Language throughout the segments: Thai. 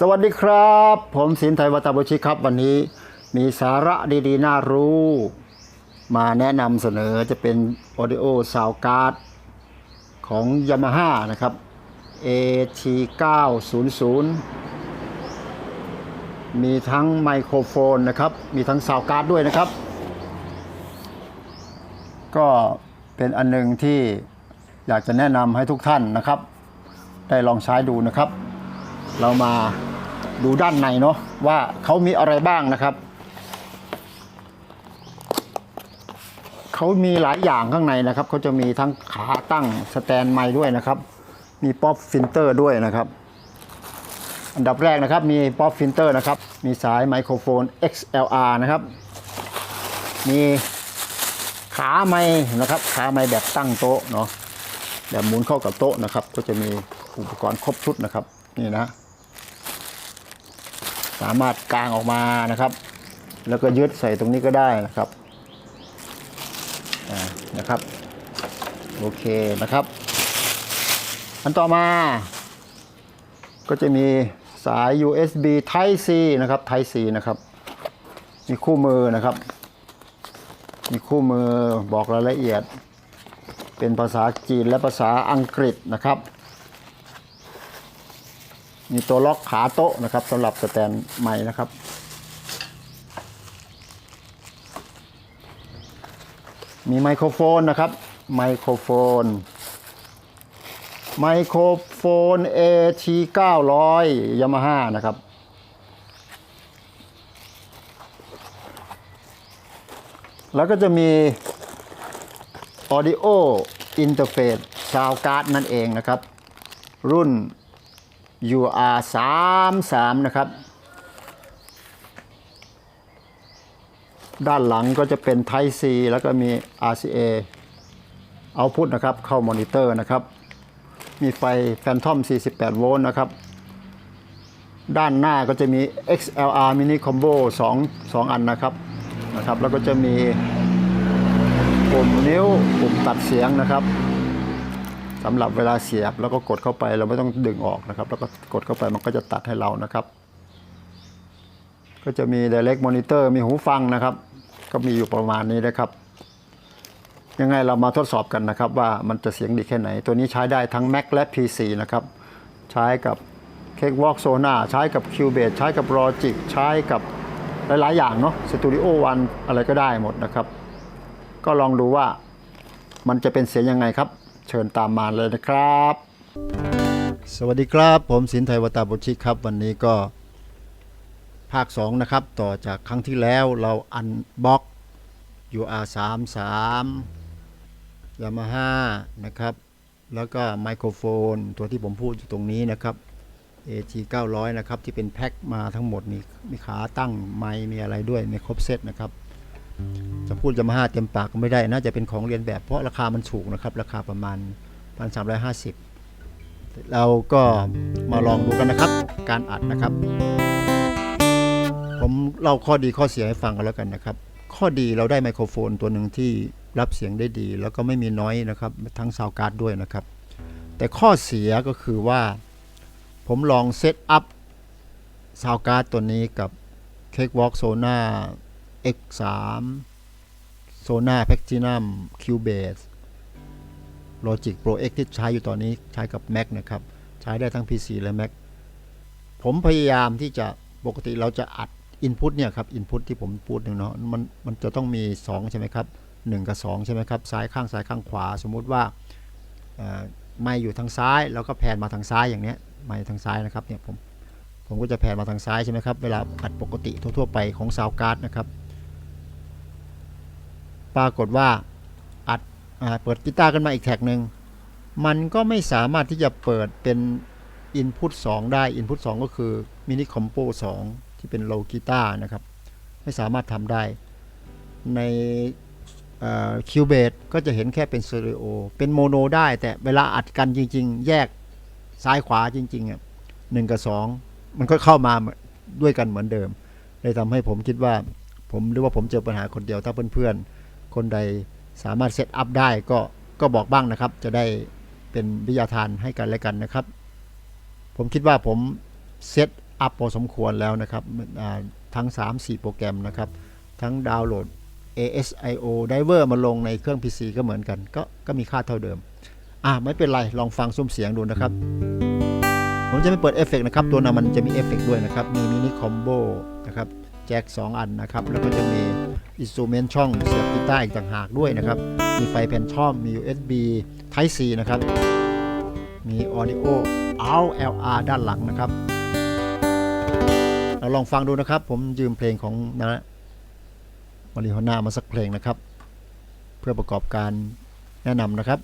สวัสดีครับ ผมสินไทยวัตบุชิครับ วันนี้มีสาระดีๆ น่ารู้ มาแนะนำเสนอจะเป็น Audio Sound Card ของ Yamaha นะครับ AT900 มีทั้งไมโครโฟนนะครับ มีทั้ง Sound Card ด้วยนะครับ ก็เป็นอันหนึงที่อยากจะแนะนำให้ทุกท่านนะครับ ได้ลองใช้ดูนะครับ เรามาดูด้านในเนาะว่าเขามีอะไรบ้างนะครับ เขามีหลายอย่างข้างในนะครับเขาจะมีทั้งขาตั้งสแตนไมด้วยนะครับ มีป๊อปฟิลเตอร์ด้วยนะครับ อันดับแรกนะครับมีป๊อปฟิลเตอร์นะครับ มีสายไมโครโฟน XLR นะครับ มีขาไม้นะครับ ขาไม้แบบตั้งโต๊ะเนาะแบบหมุนเข้ากับโต๊ะนะครับ ก็จะมีอุปกรณ์ครบชุดนะครับ นี่นะ สามารถกางออกมานะครับ แล้วก็ยึดใส่ตรงนี้ก็ได้นะครับนะครับ โอเคนะครับ อันต่อมา ก็จะมีสาย USB Type C นะครับ Type C นะครับ มีคู่มือนะครับ มีคู่มือบอกรายละเอียด เป็นภาษาจีนและภาษาอังกฤษนะครับ มีตัวล็อกขาโต๊ะนะครับสำหรับสแตนไม้นะครับ มีไมโครโฟนนะครับ ไมโครโฟน ไมโครโฟน AT 900 Yamaha นะครับแล้วก็จะมี Audio Interface Sound Card นั่นเองนะครับ รุ่น UR 3 3นะครับ ด้านหลังก็จะเป็น Type C แล้วก็มี RCA เอาพุทนะครับ เข้ามอนิเตอร์นะครับ มีไฟ Phantom 48 โวลต์นะครับ ด้านหน้าก็จะมี XLR Mini Combo 2 2 อันนะครับนะครับ แล้วก็จะมีปุ่มนิ้วปุ่มตัดเสียงนะครับ สำหรับเวลาเสียบแล้วก็กดเข้าไปเราไม่ต้องดึงออกนะครับ แล้วก็กดเข้าไปมันก็จะตัดให้เรานะครับ ก็จะมี direct monitor มีหูฟังนะครับ ก็มีอยู่ประมาณนี้นะครับ ยังไงเรามาทดสอบกันนะครับ ว่ามันจะเสียงดีแค่ไหน ตัวนี้ใช้ได้ทั้ง Mac และ PC นะครับ ใช้กับ Cakewalk Sona ใช้กับ Cubase ใช้กับ Logic ใช้กับหลายๆ อย่างเนาะ Studio One อะไรก็ได้หมดนะครับ ก็ลองดูว่ามันจะเป็นเสียงยังไงครับ เชิญตามมาเลยนะครับ สวัสดีครับ ผมสินไทยวตาบุชิครับ วันนี้ก็ภาค 2 นะครับ ต่อจากครั้งที่แล้วเราอันบ็อก UR 3 3 Yamaha นะครับ แล้วก็ไมโครโฟน ตัวที่ผมพูดอยู่ตรงนี้นะครับ AG 900 นะครับ ที่เป็นแพ็คมาทั้งหมดนี่มีขาตั้งไมมีอะไรด้วยในครบเซตนะครับ จะพูดยามาฮ่าเต็มปากก็ไม่ได้น่าจะเป็นของเรียนแบบเพราะราคามันถูกนะครับ ราคาประมาณ 1,350 เราก็มาลองดูกันนะครับ การอัดนะครับ ผมเล่าข้อดีข้อเสียให้ฟังกันแล้วกันนะครับ ข้อดีเราได้ไมโครโฟนตัวหนึ่งที่รับเสียงได้ดี แล้วก็ไม่มีน้อยนะครับ ทั้งซาวการ์ดด้วยนะครับ แต่ข้อเสียก็คือว่า ผมลองเซตอัพซาวการ์ดตัวนี้กับ Cakewalk Sona X3 Sona Platinum Cubase Logic Pro X ที่ใช้อยู่ตอนนี้ใช้กับ Mac นะครับ ใช้ได้ทั้ง PC และ Mac ผมพยายามที่จะปกติเราจะอัด Input เนี่ยครับ Input ที่ผมพูดหนึ่งเนาะมันมันจะต้องมี 2 ใช่ไหมครับ 1 กับ 2 ใช่ไหมครับ ซ้ายข้างซ้ายข้างขวา สมมุติว่าไม่อยู่ทางซ้าย แล้วก็แผ่นมาทางซ้ายอย่างเนี้ยไม่ทางซ้ายนะครับเนี่ยผมผมก็จะแผ่นมาทางซ้ายใช่ไหมครับ เวลาอัดปกติทั่วๆไปของซาวการ์ดนะครับ ปรากฏว่าอัดอเปิดกีตาร์กันมาอีกแท็กหนึ่งมันก็ไม่สามารถที่จะเปิดเป็น Input 2 ได้ Input 2 ก็คือ Mini Compo 2ที่เป็นโลกีตาร์นะครับ ไม่สามารถทำได้ ในคิวเบสก็จะเห็นแค่เป็นสเตอริโอเป็นโมโนได้ แต่เวลาอัดกันจริง ๆ แยกซ้ายขวาจริงๆอะหนึ่งกับสองมันก็เข้ามาด้วยกันเหมือนเดิมเลยทำให้ผมคิดว่าผมหรือว่าผมเจอปัญหาคนเดียวถ้าเพื่อนๆ คนใดสามารถเซตอัพได้ก็ก็บอกบ้างนะครับ จะได้เป็นวิทยาทานให้กันและกันนะครับ ผมคิดว่าผมเซตอัพพอสมควรแล้วนะครับทั้ง 3-4 โปรแกรมนะครับ ทั้งดาวน์โหลด ASIO Driver มาลงในเครื่อง PC ก็เหมือนกัน ก็ก็มีค่าเท่าเดิม อะ ไม่เป็นไร ลองฟังซุ้มเสียงดูนะครับ ผมจะไม่เปิดเอฟเฟกต์นะครับ ตัวนั้นมันจะมีเอฟเฟกต์ด้วยนะครับ มีมินิคอมโบนะครับ แจ็ค2 อันนะครับ แล้วก็จะมี อินสตูเมนต์ช่องเสียบกีตาร์อีกต่างหากด้วยนะครับ มีไฟแผ่นช่องมี USB Type C นะครับ มี Audio Out LR ด้านหลังนะครับ เราลองฟังดูนะครับ ผมยืมเพลงของนะมาริโฮน่ามาสักเพลงนะครับ เพื่อประกอบการแนะนำนะครับ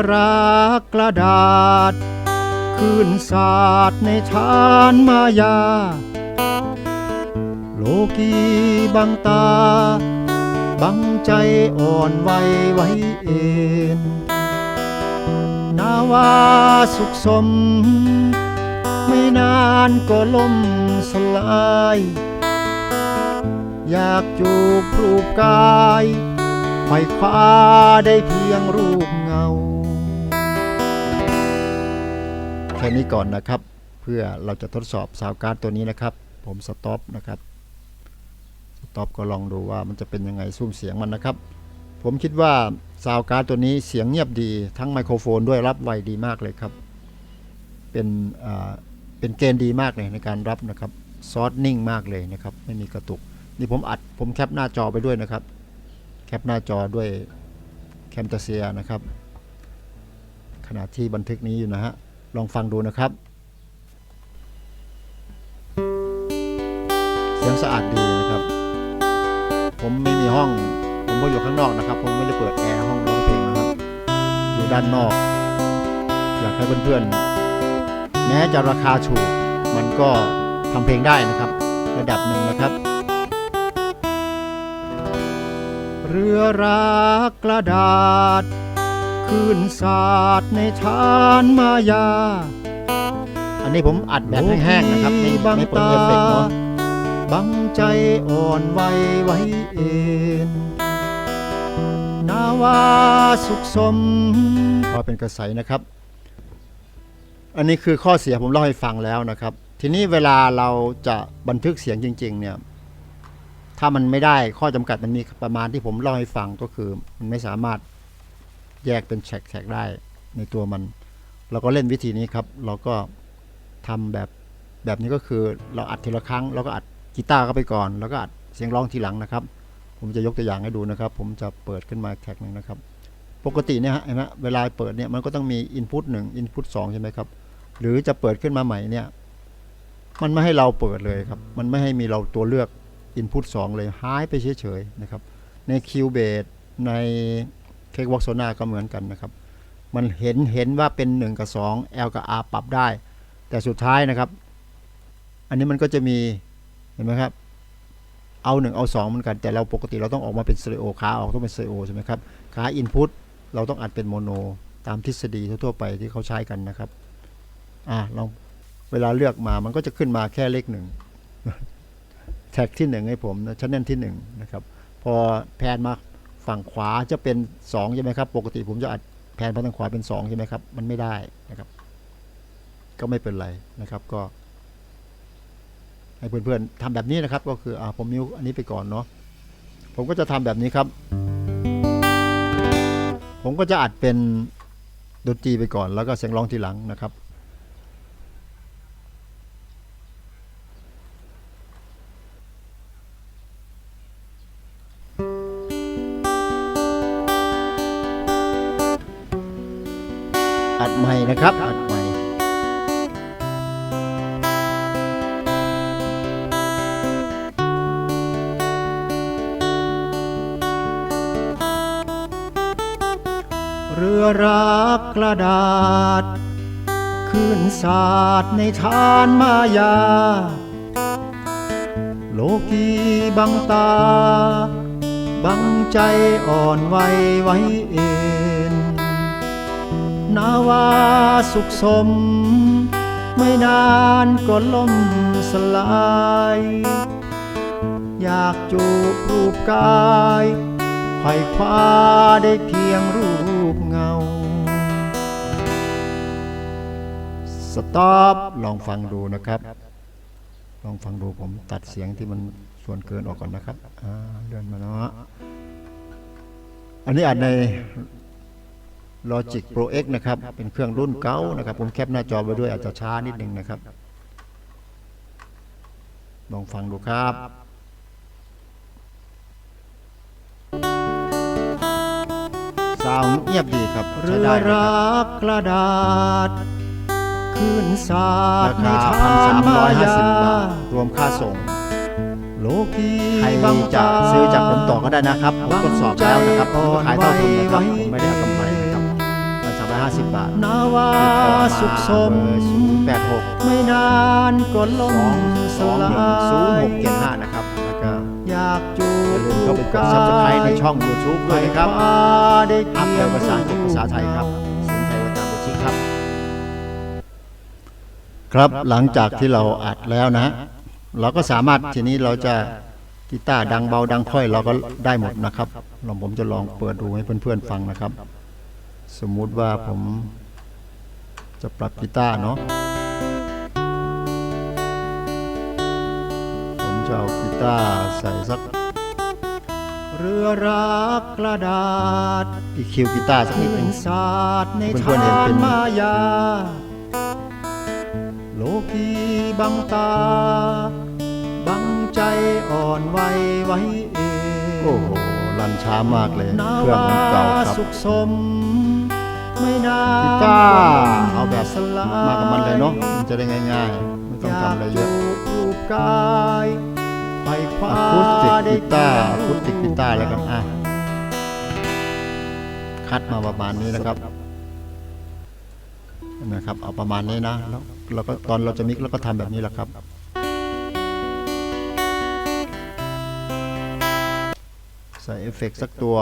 รือรักกระดาษคืนศาสตร์ในชานมายา โลกีบังตา บังใจอ่อนไหวไว้เอ็นนาวาสุขสม ไม่นานก็ล่มสลาย อยากจูบรูปกายไขว่คว้าได้เพียงรูปเงา แค่นี้ก่อนนะครับ เพื่อเราจะทดสอบซาวการ์ดตัวนี้นะครับ ผมสต็อปนะครับสต็อปก็ลองดูว่ามันจะเป็นยังไงซุ้มเสียงมันนะครับ ผมคิดว่าซาวการ์ดตัวนี้เสียงเงียบดีทั้งไมโครโฟนด้วยรับไวดีมากเลยครับ เป็นอ่าเป็นเกณฑ์ดีมากเลยในการรับนะครับซอสนิ่งมากเลยนะครับ ไม่มีกระตุก นี่ผมอัดผมแคปหน้าจอไปด้วยนะครับ แคปหน้าจอด้วยแคมตาเซียนะครับ ขณะที่บันทึกนี้อยู่นะฮะ ลองฟังดูนะครับ เสียงสะอาดดีนะครับ ผมไม่มีห้อง ผมก็อยู่ข้างนอกนะครับ ผมไม่ได้เปิดแอร์ห้องร้องเพลงนะครับ อยู่ด้านนอก อยากให้เพื่อนๆ แม้จะราคาถูก มันก็ทำเพลงได้นะครับ ระดับหนึ่งนะครับเรือรักกระดาษ คืนศาสตร์ในชานมายาอันนี้ผมอัดแบบแห้งๆนะครับ ไม่ไม่เปิดเอฟเฟกต์เนาะบังใจอ่อนไหวไว้เอ็นนาวาสุขสมพอเป็นกระใสนะครับ อันนี้คือข้อเสียผมเล่าให้ฟังแล้วนะครับ ทีนี้เวลาเราจะบันทึกเสียงจริง ๆ เนี่ย ถ้ามันไม่ได้ข้อจำกัดมันมีประมาณที่ผมเล่าให้ฟังก็คือ มันไม่สามารถ แยกเป็นแฉกๆได้ในตัวมัน เราก็เล่นวิธีนี้ครับ เราก็ทำแบบแบบนี้ก็คือเราอัดทีละครั้งเราก็อัดกีตาร์เข้าไปก่อน แล้วก็อัดเสียงร้องทีหลังนะครับ ผมจะยกตัวอย่างให้ดูนะครับ ผมจะเปิดขึ้นมาแท็กหนึ่งนะครับ ปกติเนี่ยฮะเห็นไหมเวลาเปิดเนี่ยมันก็ต้องมีอินพุตหนึ่งอินพุตสองใช่ไหมครับ หรือจะเปิดขึ้นมาใหม่เนี่ยมันไม่ให้เราเปิดเลยครับ มันไม่ให้มีเราตัวเลือก Input 2 เลยหายไปเฉยๆนะครับ ใน Cubase ใน Cakewalk Sona ก็เหมือนกันนะครับ มันเห็นเห็นว่าเป็น 1 กับ 2 L กับ R ปรับได้ แต่สุดท้ายนะครับ อันนี้มันก็จะมีเห็นไหมครับ เอา 1 เอา2เหมือนกัน แต่เราปกติเราต้องออกมาเป็นสเตอริโอขาออกต้องเป็นสเตอริโอใช่ไหมครับขา Input เราต้องอัดเป็นโมโนตามทฤษฎีทั่วไปที่เขาใช้กันนะครับอ่าลองเวลาเลือกมามันก็จะขึ้นมาแค่เลขหนึ่งแท็กที่หนึ่งให้ผมนะชั้นแนนที่หนึ่งนะครับ พอแพนมา ฝั่งขวาจะเป็นสองใช่ไหมครับ ปกติผมจะอัดแพนมาทางขวาเป็นสองใช่ไหมครับ มันไม่ได้นะครับ ก็ไม่เป็นไรนะครับก็ ให้เพื่อนๆทำแบบนี้นะครับ ก็คืออ่าผมมิวอันนี้ไปก่อนเนาะผมก็จะทำแบบนี้ครับ ผมก็จะอัดเป็นดนตรีไปก่อน แล้วก็เสียงร้องทีหลังนะครับ อรักกระดาษคืนศาสตร์ในชานมายา โลกีบังตา บังใจอ่อนไหวไว้เอ็นนาวาสุขสม ไม่นานก็ล่มสลาย อยากจูบรูปกายไขว่คว้าได้เพียงรู ปเงา สต็อปลองฟังดูนะครับ ลองฟังดูผมตัดเสียงที่มันส่วนเกินออกก่อนนะครับเลื่อนมาเนาะอันนี้อัดใน Logic Pro X นะครับ เป็นเครื่องรุ่นเก่านะครับ ผมแคปหน้าจอไว้ด้วยอาจจะช้านิดนึงนะครับ ลองฟังดูครับาวด์เงียบดีครับเรืใช้อได้เลยครัรับ กกระดาษขึ้นสาราดในคาทานมายา1,350บาทรวมค่าส่ง โลกีใครบังจะตาซื้อจากผมต่อก็ได้นะครับ ผมทดสอบแล้วนะครับผมก็ขายเท่าทุนนะครับ ผมไม่ได้เอากำไรนะครับมันสามร้อยห้าสิบบาทนาวาสุขสม ศูนย์แปดหกไม่นานก็ล่สมองสสองหลนึ่งศูนย์าหยกเจ็ดห้านะครับ แล้วก็ อยากจูอย่าบลืมเข้าไปกด subscribe ในช่อง YouTube ด้วยนะครับไขว้ได้อัพเพีเป็ยนงภาษาอังกฤษภาษาไทยครับเสียงไทยวาจาบุชิครับ ครับหลังจากที่เราอัดแล้วนะฮะเราก็สามารถทีนี้เราจะกีตาร์ดังเบาดังค่อยเราก็ได้หมดนะครับลองผมจะลองเปิดดูให้เพื่อนๆฟังนะครับ สมมุติว่าผมจะปรับกีตาร์เนาะ จะเอากีตาร์ใส่สัก เรือรักกระดาษอีคิวกีตาร์สักนิดหขึ้นึนงสาดในเพื่อนๆเห็นทาเป็นนมายา โลกีบังตา บังใจอ่อนไหวไว้เองโอ้โหรันช้ามากเลยนาเครื่องวามันเก่าครับสุขสมไม่นานกีตาร์เอาแบบสลยมากับมันเลยเนาะมันจะได้ง่ายๆ ไม่ต้องทำอะไรเยอะากจูบรูปกาย ไปคว้าอะคูสติกได้กีตาร์อะคูสติกกีตาร์แล้วกันอะคัดมาประมาณนี้นะครับนะครับ เอาประมาณนี้นะแล้วเราก็ตอนเราจะมิกเราก็ทำแบบนี้แหละครับใส่เอฟเฟกต์สักตัว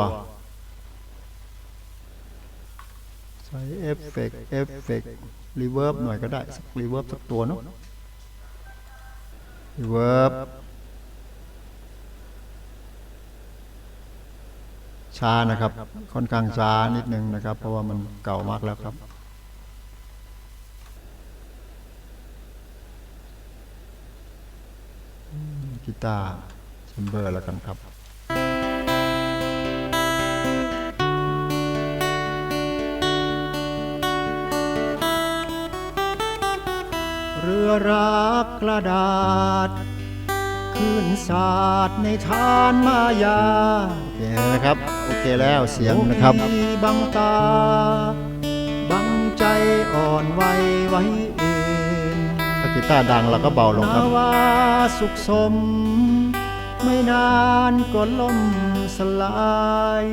ใส่เอฟเฟกต์เอฟเฟกต์รีเวิร์บหน่อยก็ได้สักรีเวิร์บสักตัวเนาะรีเวิร์บ ช้านะครับ ค่อนข้างช้านิดนึงนะครับ เพราะว่ามันเก่ามากแล้วครับกีตาร์แชมเบอร์แล้วกันครับเรือรักกระดาษขึ้นศาสาดในทานมายาโอเคนะครับ โอเคแล้วเสียงนะครับโลกีบังตาบังใจอ่อนไหวไว้เองถ้ากีตาร์ดังเราก็เบาลงครันาบวาสุขสม ไม่นานก็ล่มสลาย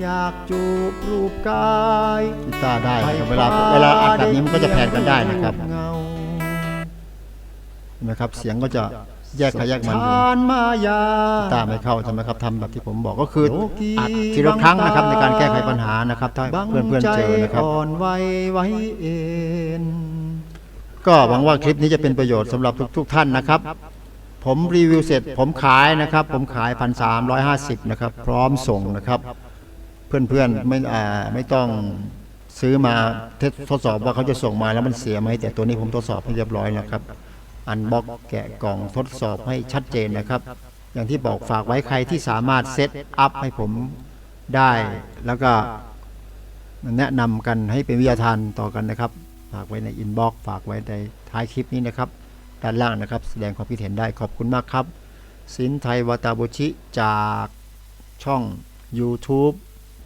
อยากจูบรูปกายกีตาร์ได้นะครับเวลาเวลาอัดแบบนี้มันก็จะแพนกันได้นะครับเงาเห็นะครับเสียงก็จะ แยกขยักมันอยู่ทานมายากีตาร์ไม่เข้าใช่ไหมครับทำแบบที่ผมบอกก็คืออัดทีละครั้งนะครับในการแก้ไขปัญหานะครับถ้าบังเพื่อนๆเจอนะครับใจอ่อนไหวไว้เอ็นก็หวังว่าคลิปนี้จะเป็นประโยชน์สำหรับทุก ๆ ท่านนะครับ ผมรีวิวเสร็จ ผมขายนะครับ ผมขายพันสามร้อยห้าสิบนะครับ พร้อมส่งนะครับ เพื่อนๆไม่อ่าไม่ต้องซื้อมาทดทดสอบว่าเขาจะส่งมาแล้วมันเสียไหมแต่ตัวนี้ผมทดสอบให้เรียบร้อยนะครับ อันบ็อกแกะกล่องทดสอบให้ชัดเจนนะครับ อย่างที่บอกฝากไว้ใครที่สามารถเซตอัพให้ผมได้แล้วก็แนะนำกันให้เป็นวิทยาทานต่อกันนะครับ ฝากไว้ในอินบ็อกฝากไว้ในท้ายคลิปนี้นะครับ ด้านล่างนะครับ แสดงความคิดเห็นได้ขอบคุณมากครับ สินไทยวาตาบุชิจากช่อง YouTube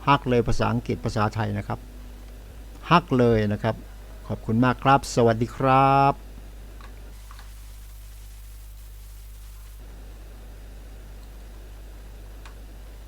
ฮักเลยภาษาอังกฤษภาษาไทยนะครับฮักเลยนะครับ ขอบคุณมากครับ สวัสดีครับ